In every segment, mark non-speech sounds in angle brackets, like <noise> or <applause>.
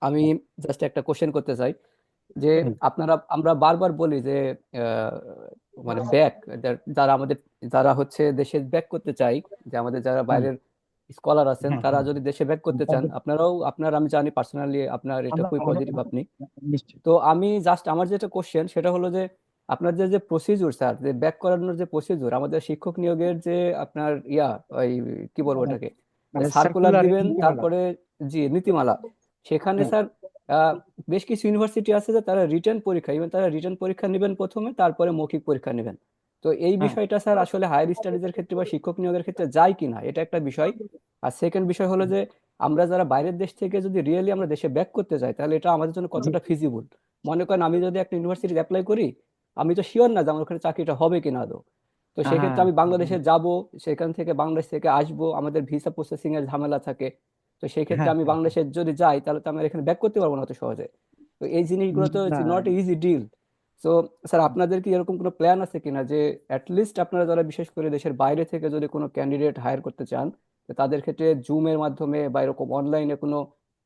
আমি জাস্ট একটা কোশ্চেন করতে চাই যে আপনারা আমরা বারবার বলি যে মানে ব্যাক যারা আমাদের যারা হচ্ছে দেশে ব্যাক করতে চাই যে আমাদের যারা বাইরের স্কলার আছেন হ্যাঁ, তারা হ্যাঁ। যদি দেশে ব্যাক করতে চান আপনারাও আপনার আমি জানি পার্সোনালি আপনার এটা খুবই পজিটিভ আপনি। তো আমি জাস্ট আমার যেটা কোশ্চেন সেটা হলো যে আপনার যে যে প্রসিডিউর স্যার যে ব্যাক করানোর যে প্রসিডিউর আমাদের শিক্ষক নিয়োগের যে আপনার ইয়া ওই কি বলব হ্যাঁ, ওটাকে? মানে সার্কুলার দিবেন তারপরে জি নীতিমালা। সেখানে হ্যাঁ। স্যার বেশ কিছু ইউনিভার্সিটি আছে যে তারা রিটেন পরীক্ষা ইভেন তারা রিটেন পরীক্ষা নেবেন প্রথমে তারপরে মৌখিক পরীক্ষা নেবেন তো এই হ্যাঁ। বিষয়টা স্যার আসলে হায়ার স্টাডিজের ক্ষেত্রে বা শিক্ষক নিয়োগের ক্ষেত্রে যায় কিনা এটা একটা বিষয় আর সেকেন্ড বিষয় হলো যে আমরা যারা বাইরের দেশ থেকে যদি রিয়েলি আমরা দেশে ব্যাক করতে যাই তাহলে এটা আমাদের জন্য কতটা ফিজিবল মনে করেন আমি যদি একটা ইউনিভার্সিটি অ্যাপ্লাই করি আমি তো শিওর না যে আমার ওখানে চাকরিটা হবে কিনা আদৌ তো সেক্ষেত্রে আমি হ্যাঁ। বাংলাদেশে যাব সেখান থেকে বাংলাদেশ থেকে আসব আমাদের ভিসা প্রসেসিং এর ঝামেলা থাকে তো সেই ক্ষেত্রে হ্যাঁ, আমি হ্যাঁ, বাংলাদেশে যদি যাই তাহলে তো আমি এখানে ব্যাক করতে পারব না অত সহজে। তো এই জিনিসগুলো তো না। Not easy deal so sir আপনাদের কি এরকম কোনো প্ল্যান আছে কিনা যে অ্যাটলিস্ট আপনারা যারা বিশেষ করে দেশের বাইরে থেকে যদি কোনো ক্যান্ডিডেট হায়ার করতে চান তো তাদের ক্ষেত্রে জুমের মাধ্যমে বা এরকম অনলাইনে কোনো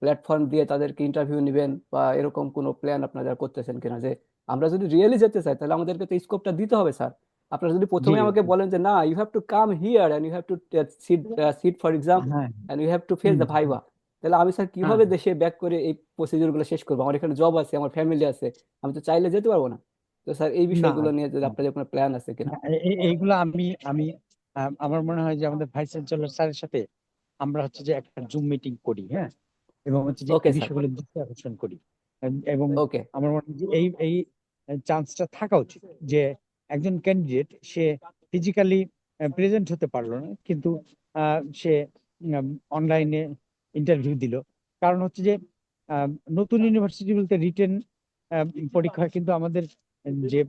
প্ল্যাটফর্ম দিয়ে তাদেরকে ইন্টারভিউ নেবেন বা এরকম কোনো প্ল্যান আপনারা করতেছেন কিনা? যে আমরা যদি রিয়েলি যেতে চাই তাহলে আমাদেরকে তো স্কোপটা দিতে হবে স্যার আপনারা যদি প্রথমে আমাকে বলেন যে না you have to come here and you have to sit sit for exam হ্যাঁ। And you have to face the. Viva তাহলে আমি স্যার কীভাবে হ্যাঁ। দেশে ব্যাক করে এই প্রসিডিউরগুলো শেষ করব? আমার এখানে জব আছে আমার ফ্যামিলি আছে আমি তো চাইলে যেতে পারব না। তো স্যার এই বিষয়গুলো নিয়ে যদি আপনাদের কোনো প্ল্যান আছে কিনা? এ- এইগুলো আমি আমি আমার মনে হয় যে আমাদের ভাইস চ্যান্সেলর স্যারের সাথে আমরা হচ্ছে যে একটা জুম মিটিং করি হ্যাঁ? এবং হচ্ছে যে sir. বিষয়গুলো দৃষ্টি আকর্ষণ করি। এবং ওকে আমার মনে হয় যে এই এই চান্সটা থাকা উচিত যে একজন ক্যান্ডিডেট সে ফিজিক্যালি প্রেজেন্ট হতে পারল না কিন্তু সে অনলাইনে ইন্টারভিউ দিল। কারণ হচ্ছে যে নতুন ইউনিভার্সিটিগুলোতে রিটেন পরীক্ষা হয় কিন্তু আমাদের যে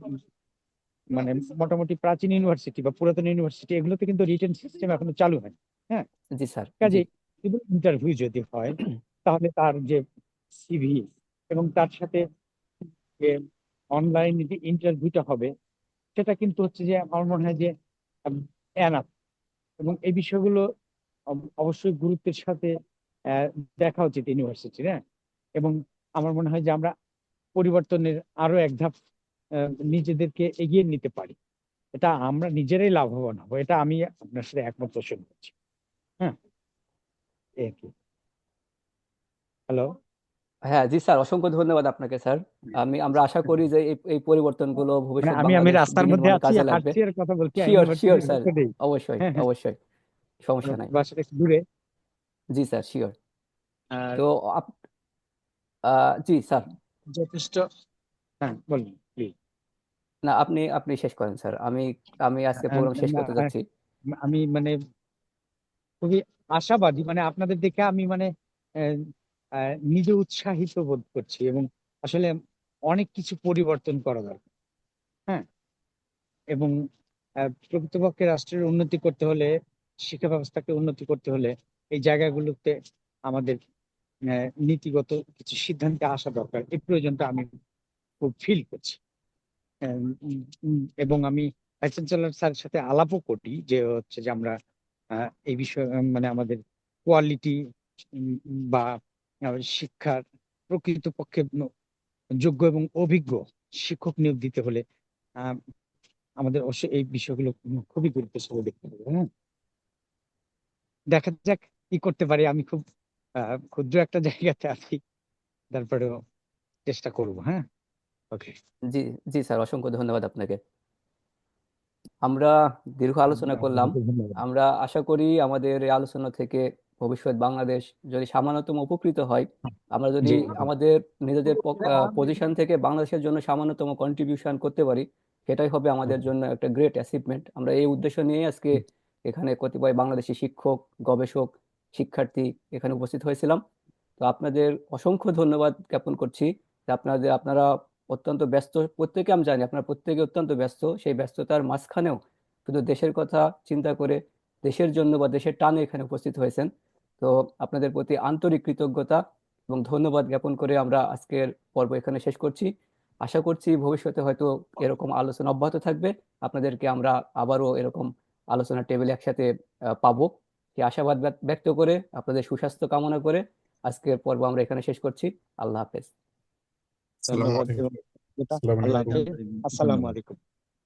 মানে মোটামুটি প্রাচীন ইউনিভার্সিটি বা পুরাতন ইউনিভার্সিটি এগুলোতে কিন্তু রিটেন সিস্টেম এখনও চালু হয়। জি স্যার। কাজে ইন্টারভিউ যদি হয় তাহলে তার যে সিভি এবং তার সাথে যে অনলাইন যে ইন্টারভিউটা হবে সেটা কিন্তু হচ্ছে যে আমার মনে হয় যে এনাফ এবং এই বিষয়গুলো অবশ্যই গুরুত্বের সাথে দেখা উচিত ইউনিভার্সিটির হ্যাঁ? এবং আমার মনে হয় যে আমরা পরিবর্তনের আরও এক ধাপ নিজেদেরকে এগিয়ে নিতে পারি। এটা আমরা নিজেরাই লাভবান হব, এটা আমি আপনার সাথে একমত পোষণ করছি। হ্যাঁ? হ্যালো? হ্যাঁ জি স্যার অসংখ্য ধন্যবাদ আপনাকে স্যার। আমি আমরা আশা করি যে এই এই পরিবর্তনগুলো মানে আমি আমি রাস্তার মধ্যে আছি হাঁটছি কথা বলছি শিওর শিওর স্যার অবশ্যই হ্যাঁ, হ্যাঁ। অবশ্যই। সমস্যা নাই। বাসাটা দূরে। জি স্যার শিওর তো জি স্যার। যথেষ্ট। হ্যাঁ বলুন না আপনি আপনি শেষ করেন স্যার। আমি আমি আজকে আহ, প্রোগ্রাম শেষ করতে যাচ্ছি। আমি মানে খুবই আশাবাদী মানে আপনাদের দেখে আমি মানে নিজে উৎসাহিত বোধ করছি এবং আসলে অনেক কিছু পরিবর্তন করা দরকার। হ্যাঁ? এবং প্রকৃতপক্ষে রাষ্ট্রের উন্নতি করতে হলে, শিক্ষা ব্যবস্থাকে উন্নতি করতে হলে এই জায়গাগুলোতে আমাদের নীতিগত কিছু সিদ্ধান্তে আসা দরকার। এই প্রয়োজনটা আমি খুব ফিল করছি। এবং আমি ভাইস চ্যান্সেলর স্যারের সাথে আলাপও করি যে হচ্ছে যে আমরা এই বিষয়ে মানে আমাদের কোয়ালিটি বা শিক্ষার প্রকৃতপক্ষে যোগ্য এবং অভিজ্ঞ শিক্ষক নিয়োগ দিতে হলে আমাদের অবশ্যই এই বিষয়গুলো খুবই গুরুত্ব দেখতে হবে হ্যাঁ? দেখা যাক কি করতে পারি আমি খুব ক্ষুদ্র একটা <laughs> জায়গাতে আছি তারপরেও চেষ্টা করব হ্যাঁ? ওকে জি জি স্যার অসংখ্য ধন্যবাদ আপনাকে। আমরা দীর্ঘ আলোচনা করলাম। ধন্যবাদ। আমরা আশা করি আমাদের এই আলোচনা থেকে ভবিষ্যৎ বাংলাদেশ যদি সামান্যতম উপকৃত হয় আমরা যদি আমাদের নিজেদের পজিশন থেকে বাংলাদেশের জন্য সামান্যতম কন্ট্রিবিউশন করতে পারি সেটাই হবে আমাদের জন্য একটা গ্রেট অ্যাচিভমেন্ট আমরা এই উদ্দেশ্য নিয়ে আজকে এখানে কতিপয় বাংলাদেশি শিক্ষক গবেষক শিক্ষার্থী এখানে উপস্থিত হয়েছিলাম। তো আপনাদের অসংখ্য ধন্যবাদ জ্ঞাপন করছি। যে আপনাদের আপনারা অত্যন্ত ব্যস্ত প্রত্যেকে আমি জানি আপনারা প্রত্যেকে অত্যন্ত ব্যস্ত সেই ব্যস্ততার মাঝখানেও শুধু দেশের কথা চিন্তা করে দেশের জন্য বা দেশের টানে এখানে উপস্থিত হয়েছেন। তো আপনাদের প্রতি আন্তরিক কৃতজ্ঞতা এবং ধন্যবাদ জ্ঞাপন করে আমরা আজকের পর্ব এখানে শেষ করছি। আশা করছি ভবিষ্যতে হয়তো এরকম আলোচনা অব্যাহত থাকবে। আপনাদেরকে আমরা আবারও এরকম আলোচনা টেবিলে একসাথে পাবো। সেই আশাবাদ ব্যক্ত করে আপনাদের সুস্বাস্থ্য কামনা করে আজকের পর্ব আমরা এখানে শেষ করছি। আল্লাহ হাফেজ। আসসালামু আলাইকুম।